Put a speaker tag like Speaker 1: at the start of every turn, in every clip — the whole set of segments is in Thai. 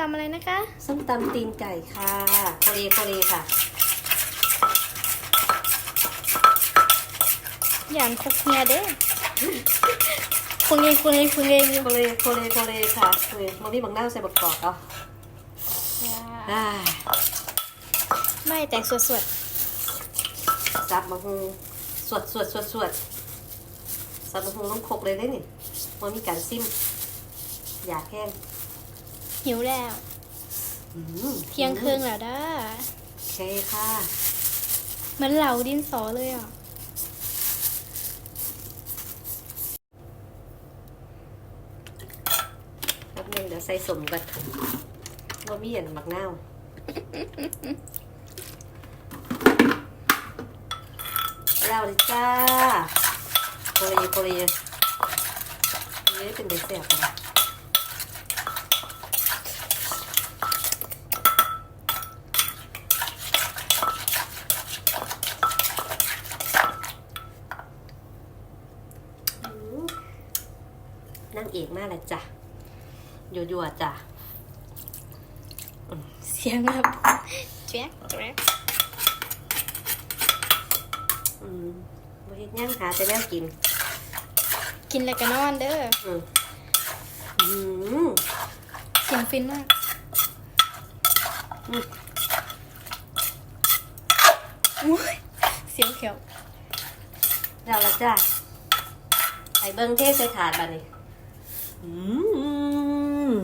Speaker 1: ตำอะไรนะคะ
Speaker 2: ส้มตำตีนไก่ค่ะโคเรโคเรค่ะ
Speaker 1: อย่างคกเฮียเด้คุงเองคุงเองคุงเองอยู่
Speaker 2: โคเรโคเรโคเรค่ะเฮ้ยมันมีบางหน้าวใส่บักกอกเอาอ่า
Speaker 1: ไม่แต่สวด
Speaker 2: ซับมะฮุงสวดสวดสวดสวดซับมะฮุงต้องครกเลยได้นี่มันมีการซิมอยากแห้ง
Speaker 1: ๆ หิวแล้ว
Speaker 2: อืม
Speaker 1: เที่ยงครึ่งแล้วด้า
Speaker 2: โอเคค่ะ
Speaker 1: เหมือนเหลาดินสอเลยอะ
Speaker 2: แป๊บนึงเดี๋ยวใส่สมกันว่ามีอย่างบักหน้าวแล้วเลยจ้าโคเรโคเรนี่เป็นเดซเซ่บนะ อืม นั่งเอกมากเลยจ้ะยัวๆจ้ะ
Speaker 1: เสียงแบบแจ๊กแจ๊ก
Speaker 2: อืมบริย่างหาแต่แล้วกิน
Speaker 1: กินแล้วก็นอนเด้อ
Speaker 2: อืมอืม
Speaker 1: เสียงฟินมาก
Speaker 2: อืม
Speaker 1: อุ๊ยเสียงเขียว
Speaker 2: แล้วละจ้ะไอ้เบิ้งเทใส่ถาดบานี่ อืม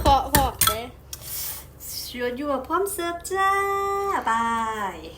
Speaker 1: เคาะเคาะเด้
Speaker 2: ยัวๆพร้อมเสิร์ฟจ้า บาย